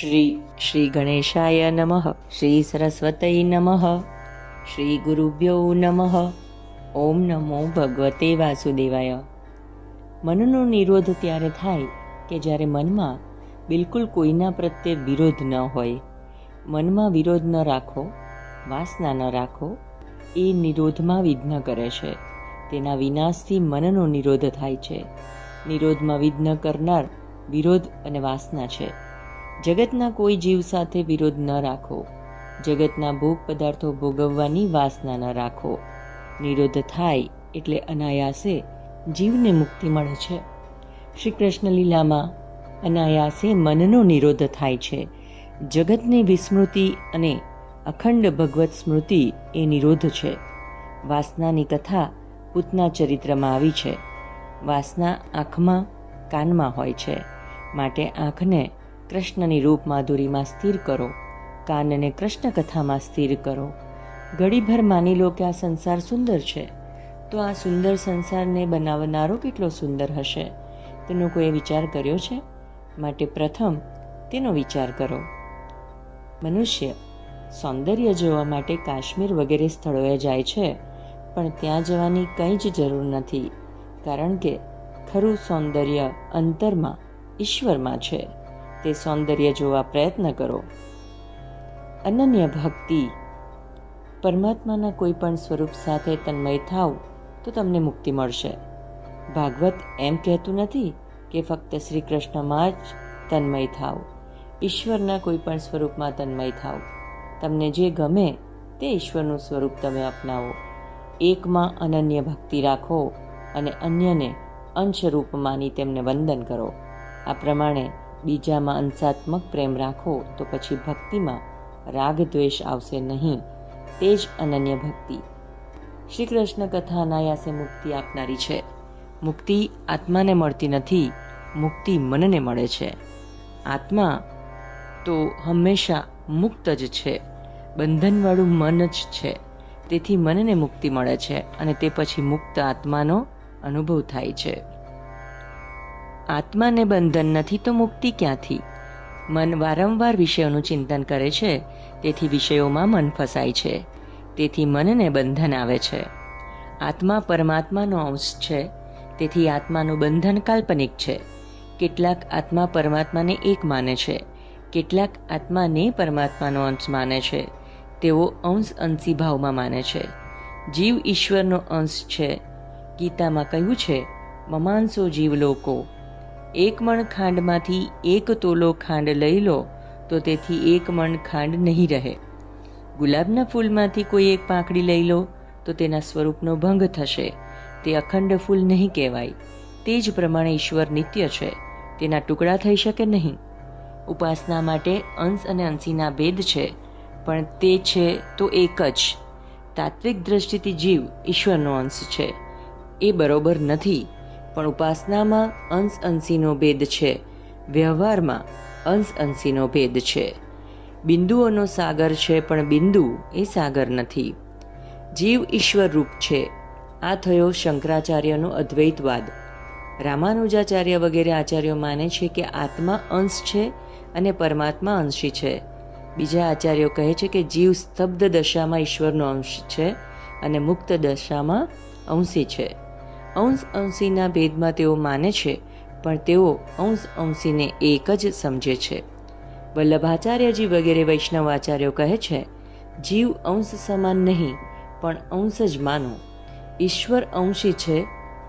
શ્રી શ્રી ગણેશાય નમઃ શ્રી સરસ્વતય નમઃ શ્રી ગુરુભ્યો નમઃ ઓમ નમો ભગવતે વાસુદેવાય મનનો નિરોધ ત્યારે થાય કે જ્યારે મનમાં બિલકુલ કોઈના પ્રત્યે વિરોધ ન હોય. મનમાં વિરોધ ન રાખો, વાસના ન રાખો, એ નિરોધમાં વિઘ્ન કરે છે. તેના વિનાશથી મનનો નિરોધ થાય છે. નિરોધમાં વિઘ્ન કરનાર વિરોધ અને વાસના છે. જગતના કોઈ જીવ સાથે વિરોધ ન રાખો. જગતના ભોગ પદાર્થો ભોગવવાની વાસના ન રાખો. નિરોધ થાય એટલે અનાયાસે જીવને મુક્તિ મળે છે. શ્રી કૃષ્ણ લીલામાં અનાયાસે મનનો નિરોધ થાય છે. જગતની વિસ્મૃતિ અને અખંડ ભગવત સ્મૃતિ એ નિરોધ છે. વાસનાની કથા પૂતના ચરિત્રમાં આવી છે. વાસના આંખમાં કાનમાં હોય છે. માટે આંખને કૃષ્ણની રૂપ માધુરીમાં સ્થિર કરો, કાનને કૃષ્ણ કથામાં સ્થિર કરો. ઘડીભર માની લો કે આ સંસાર સુંદર છે. તો આ સુંદર સંસારને બનાવનારો કેટલો સુંદર હશે? તેનો કોઈ વિચાર કર્યો છે? માટે પ્રથમ તેનો વિચાર કરો. મનુષ્ય સૌંદર્ય જોવા માટે કાશ્મીર વગેરે સ્થળોએ જાય છે, પણ ત્યાં જવાની કંઈ જ જરૂર નથી, કારણ કે ખરું સૌંદર્ય અંતરમાં ઈશ્વરમાં છે. તે સૌંદર્ય જોવા પ્રયત્ન કરો. અનન્ય ભક્તિ. પરમાત્માના કોઈ પણ સ્વરૂપ સાથે તન્મય થાવ તો તમને મુક્તિ મળશે. ભાગવત એમ કહેતું નથી કે ફક્ત શ્રી કૃષ્ણમાં જ તન્મય થાવ. ઈશ્વરના કોઈ પણ સ્વરૂપમાં તન્મય થાવ. તમને જે ગમે તે ઈશ્વરનું સ્વરૂપ તમે અપનાવો. એકમાં અનન્ય ભક્તિ રાખો અને અન્યને અંશરૂપ માની તેમને વંદન કરો. આ પ્રમાણે બીજામાં અંશાત્મક પ્રેમ રાખો તો પછી ભક્તિમાં રાગ દ્વેષ આવશે નહીં. તે જ અનન્ય ભક્તિ. શ્રી કૃષ્ણ કથા અનાયાસે મુક્તિ આપનારી છે. મુક્તિ આત્માને મળતી નથી, મુક્તિ મનને મળે છે. આત્મા તો હંમેશા મુક્ત જ છે. બંધનવાળું મન જ છે. તેથી મનને મુક્તિ મળે છે અને તે પછી મુક્ત આત્માનો અનુભવ થાય છે. આત્માને બંધન નથી તો મુક્તિ ક્યાંથી? મન વારંવાર વિષયોનું ચિંતન કરે છે, તેથી વિષયોમાં મન ફસાય છે, તેથી મનને બંધન આવે છે. આત્મા પરમાત્માનો અંશ છે, તેથી આત્માનું બંધન કાલ્પનિક છે. કેટલાક આત્મા પરમાત્માને એક માને છે, કેટલાક આત્માને પરમાત્માનો અંશ માને છે, તેઓ અંશ અંશી ભાવમાં માને છે. જીવ ઈશ્વરનો અંશ છે. ગીતામાં કહ્યું છે મમાંસો જીવ લોકો એક મણ ખાંડમાંથી એક તોલો ખાંડ લઈ લો, તો તેથી એક મણ ખાંડ નહીં રહે. ગુલાબના ફૂલમાંથી કોઈ એક પાંખડી લઈ લો, તો તેના સ્વરૂપનો ભંગ થશે. તે અખંડ ફૂલ નહીં કહેવાય. તે જ પ્રમાણે ઈશ્વર નિત્ય છે. તેના ટુકડા થઈ શકે નહીં. ઉપાસના માટે અંશ અને અંશીના ભેદ છે, પણ તે છે તો એક જ. તાત્વિક દ્રષ્ટિથી જીવ ઈશ્વરનો અંશ છે. એ બરોબર નથી. પણ ઉપાસનામાં અંશ અંશીનો ભેદ છે. વ્યવહારમાં અંશ અંશીનો ભેદ છે. બિંદુઓનો સાગર છે, પણ બિંદુ એ સાગર નથી. જીવ ઈશ્વર રૂપ છે. આ થયો શંકરાચાર્યનો અદ્વૈતવાદ રામાનુજાચાર્ય વગેરે આચાર્યો માને છે કે આત્મા અંશ છે અને પરમાત્મા અંશી છે. બીજા આચાર્યો કહે છે કે જીવ સ્તબ્ધ દશામાં ઈશ્વરનો અંશ છે અને મુક્ત દશામાં અંશી છે. અંશ અંશીના ભેદમાં તેઓ માને છે, પણ તેઓ અંશ અંશીને એક જ સમજે છે. વલ્લભાચાર્યજી વગેરે વૈષ્ણવ આચાર્યો કહે છે, જીવ અંશ સમાન નહીં, પણ અંશ જ માનો. ઈશ્વર અંશી છે,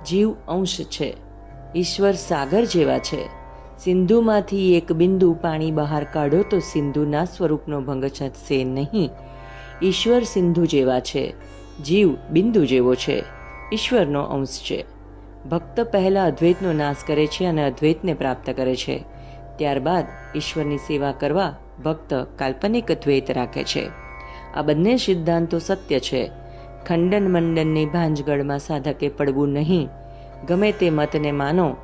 જીવ અંશ છે. ઈશ્વર સાગર જેવા છે. સિંધુમાંથી એક બિંદુ પાણી બહાર કાઢો તો સિંધુના સ્વરૂપનો ભંગ થશે નહીં. ઈશ્વર સિંધુ જેવા છે, જીવ બિંદુ જેવો છે. ઈશ્વરનો અંશ છે. ભક્ત પહેલાં અદ્વૈતનો નાશ કરે છે અને અદ્વૈતને પ્રાપ્ત કરે છે. ત્યારબાદ ઈશ્વરની સેવા કરવા ભક્ત કાલ્પનિક દ્વૈત રાખે છે. આ બંને સિદ્ધાંતો સત્ય છે. ખંડન મંડનની ભાંજગઢમાં સાધકે પડવું નહીં. ગમે તે મતને માનો,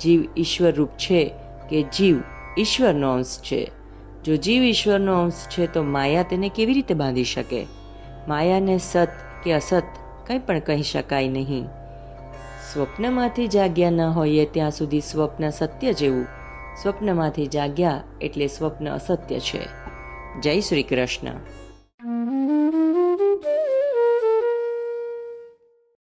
જીવ ઈશ્વર રૂપ છે કે જીવ ઈશ્વરનો અંશ છે. જો જીવ ઈશ્વરનો અંશ છે તો માયા તેને કેવી રીતે બાંધી શકે? માયાને સત કે અસત કંઈ પણ કહી શકાય નહીં. સ્વપ્નમાંથી જાગ્યા ન હોઈએ ત્યાં સુધી સ્વપ્ન સત્ય જેવું. સ્વપ્નમાંથી જાગ્યા એટલે સ્વપ્ન અસત્ય છે. જય શ્રી કૃષ્ણ.